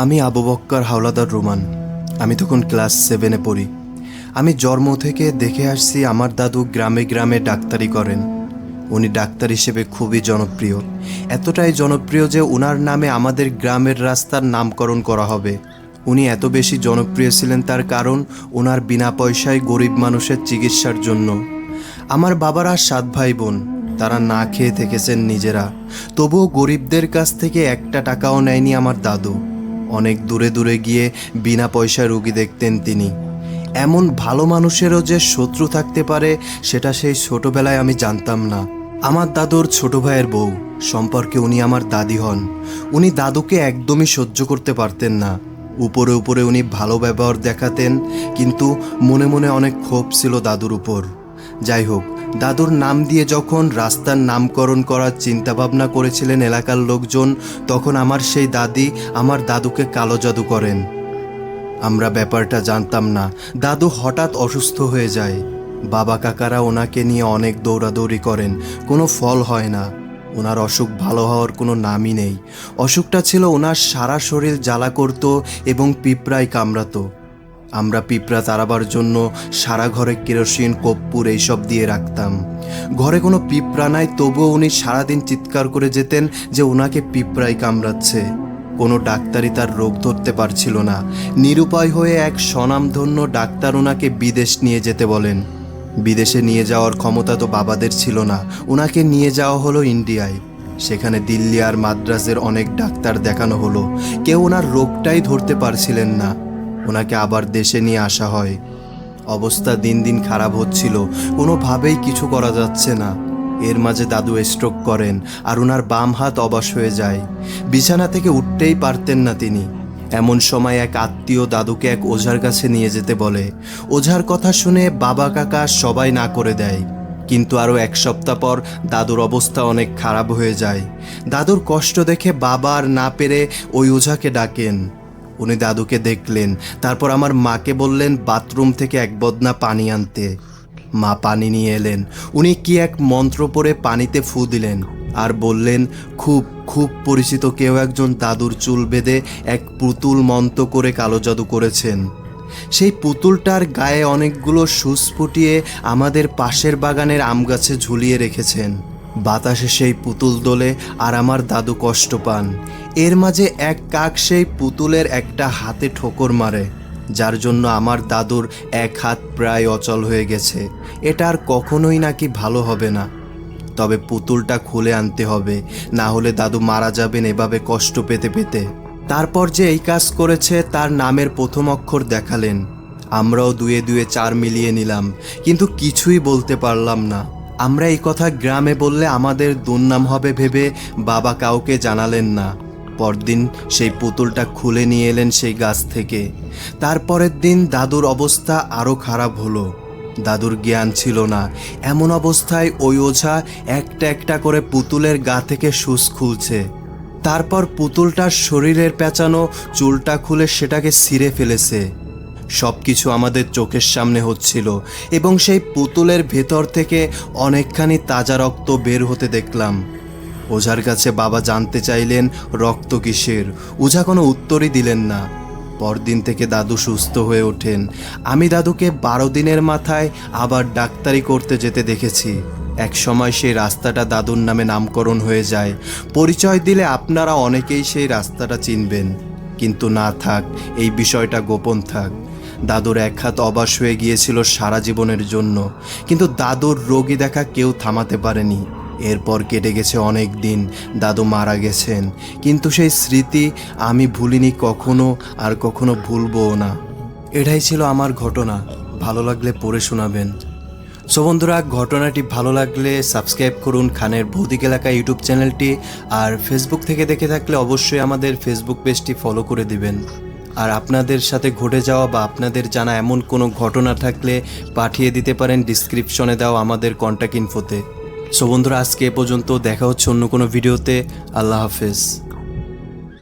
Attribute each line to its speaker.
Speaker 1: আমি আবু বক্কর হাওলাদার রোমান। আমি তখন ক্লাস সেভেনে পড়ি। আমি জন্ম থেকে দেখে আসছি আমার দাদু গ্রামে গ্রামে ডাক্তারি করেন। উনি ডাক্তার হিসেবে খুবই জনপ্রিয়। এতটাই জনপ্রিয় যে ওনার নামে আমাদের গ্রামের রাস্তার নামকরণ করা হবে। উনি এত বেশি জনপ্রিয় ছিলেন তার কারণ ওনার বিনা পয়সায় গরিব মানুষের চিকিৎসার জন্য। আমার বাবারা সাত ভাই বোন তারা না খেয়ে থেকেছেন নিজেরা। তবুও গরিবদের কাছ থেকে একটা টাকাও নেয়নি আমার দাদু। অনেক দূরে দূরে গিয়ে বিনা পয়সায় রুগী দেখতেন তিনি। এমন ভালো মানুষেরও যে শত্রু থাকতে পারে, সেটা সেই ছোটবেলায় আমি জানতাম না। আমার দাদুর ছোট ভাইয়ের বউ, সম্পর্কে উনি আমার দাদি হন। উনি দাদুকে একদমই সহ্য করতে পারতেন না। উপরে উপরে উনি ভালো ব্যবহার দেখাতেন, কিন্তু মনে মনে অনেক ক্ষোভ ছিল দাদুর উপর। যাই হোক দাদুর নাম দিয়ে যখন রাস্তার নামকরণ করার চিন্তাভাবনা করেছিলেন এলাকার লোকজন, তখন আমার সেই দাদি আমার দাদুকে কালো জাদু করেন। আমরা ব্যাপারটা জানতাম না। দাদু হঠাৎ অসুস্থ হয়ে যায়। বাবা কাকারা ওনাকে নিয়ে অনেক দৌড়াদৌড়ি করেন। কোনো ফল হয় না। ওনার অসুখ ভালো হওয়ার কোনো নামই নেই। অসুখটা ছিল ওনার সারা শরীর জ্বালা করত এবং পিঁপড়ায় কামড়াতো। আমরা পিঁপড়া তাড়াবার জন্য সারা ঘরে কেরোসিন, কর্পূর এইসব দিয়ে রাখতাম। ঘরে কোনো পিঁপড়া নাই, তবুও উনি সারাদিন চিৎকার করে যেতেন যে ওনাকে পিঁপড়ায় কামড়াচ্ছে। কোনো ডাক্তারই তার রোগ ধরতে পারছিল না। নিরুপায় হয়ে এক স্বনামধন্য ডাক্তার ওনাকে বিদেশ নিয়ে যেতে বলেন। বিদেশে নিয়ে যাওয়ার ক্ষমতা তো বাবাদের ছিল না। ওনাকে নিয়ে যাওয়া হলো ইন্ডিয়ায়। সেখানে দিল্লি আর মাদ্রাজের অনেক ডাক্তার দেখানো হলো। কেউ ওনার রোগটাই ধরতে পারছিলেন না। ওনাকে আবার দেশে নিয়ে আসা হয়। অবস্থা দিন দিন খারাপ হচ্ছিল। কোনোভাবেই কিছু করা যাচ্ছে না। এর মাঝে দাদু স্ট্রোক করেন আর ওনার বাম হাত অবাস হয়ে যায়। বিছানা থেকে উঠতেই পারতেন না তিনি। এমন সময় এক আত্মীয় দাদুকে এক ওঝার কাছে নিয়ে যেতে বলে। ওঝার কথা শুনে বাবা কাকা সবাই না করে দেয়। কিন্তু আরও এক সপ্তাহ পর দাদুর অবস্থা অনেক খারাপ হয়ে যায়। দাদুর কষ্ট দেখে বাবা আর না পেরে ওই ওঝাকে ডাকেন। উনি দাদুকে দেখলেন। তারপর আমার মাকে বললেন, বাথরুম থেকে এক বদনা পানি আনতে। মা পানি নিয়ে এলেন। উনি কি এক মন্ত্র পড়ে পানিতে ফু দিলেন আর বললেন, খুব খুব পরিচিত কেউ একজন দাদুর চুল বেঁধে এক পুতুল মন্ত করে কালো জাদু করেছেন। সেই পুতুলটার গায়ে অনেকগুলো সুচ ফুটিয়ে আমাদের পাশের বাগানের আম গাছে ঝুলিয়ে রেখেছেন। বাতাসে সেই পুতুল দোলে আর আমার দাদু কষ্ট পান। এর মাঝে এক কাক সেই পুতুলের একটা হাতে ঠোকর মারে, যার জন্য আমার দাদুর এক হাত প্রায় অচল হয়ে গেছে। এটা আর কখনোই নাকি ভালো হবে না। তবে পুতুলটা খুলে আনতে হবে, না হলে দাদু মারা যাবেন এভাবে কষ্ট পেতে পেতে। তারপর যে এই কাজ করেছে, তার নামের প্রথম অক্ষর দেখালেন। আমরাও দুয়ে দুয়ে চার মিলিয়ে নিলাম, কিন্তু কিছুই বলতে পারলাম না। আমরা এই কথা গ্রামে বললে আমাদের দুর্নাম হবে ভেবে বাবা কাউকে জানালেন না। পরদিন সেই পুতুলটা খুলে নিয়ে এলেন সেই গাছ থেকে। তারপরের দিন দাদুর অবস্থা আরও খারাপ হলো। দাদুর জ্ঞান ছিল না। এমন অবস্থায় ওই ওঝা একটা একটা করে পুতুলের গা থেকে সুস খুলছে। তারপর পুতুলটার শরীরের পেঁচানো চুলটা খুলে সেটাকে ছিঁড়ে ফেলেছে। সব কিছু আমাদের চোখের সামনে হচ্ছিল এবং সেই পুতুলের ভেতর থেকে অনেকখানি তাজা রক্ত বের হতে দেখলাম। ওঝার কাছে বাবা জানতে চাইলেন, রক্ত কিসের? ওঝা কোনো উত্তরই দিলেন না। পরদিন থেকে দাদু সুস্থ হয়ে ওঠেন। আমি দাদুকে বারো দিনের মাথায় আবার ডাক্তারি করতে যেতে দেখেছি। এক সময় সেই রাস্তাটা দাদুর নামে নামকরণ হয়ে যায়। পরিচয় দিলে আপনারা অনেকেই সেই রাস্তাটা চিনবেন। কিন্তু না থাক, এই বিষয়টা গোপন থাক। দাদুর এক হাত অবাস হয়ে গিয়েছিল সারা জীবনের জন্য। কিন্তু দাদুর রোগী দেখা কেউ থামাতে পারেনি। এরপর কেটে গেছে অনেক দিন, দাদু মারা গেছেন। কিন্তু সেই স্মৃতি আমি ভুলিনি কখনো আর কখনো ভুলবও না। এটাই ছিল আমার ঘটনা। ভালো লাগলে পড়ে শোনাবেন। সো বন্ধুরা, ঘটনাটি ভালো লাগলে সাবস্ক্রাইব করুন খানের ভৌতিক এলাকা ইউটিউব চ্যানেলটি। আর ফেসবুক থেকে দেখে থাকলে অবশ্যই আমাদের ফেসবুক পেজটি ফলো করে দিবেন। আর আপনাদের সাথে ঘটে যাওয়া বা আপনাদের জানা এমন কোনো ঘটনা থাকলে পাঠিয়ে দিতে পারেন ডিসক্রিপশনে দেওয়া আমাদের কন্ট্যাক্ট ইনফোতে সো বন্ধুরা, আজকে এ পর্যন্ত দেখা হচ্ছে অন্য কোনো ভিডিওতে আল্লাহ হাফেজ।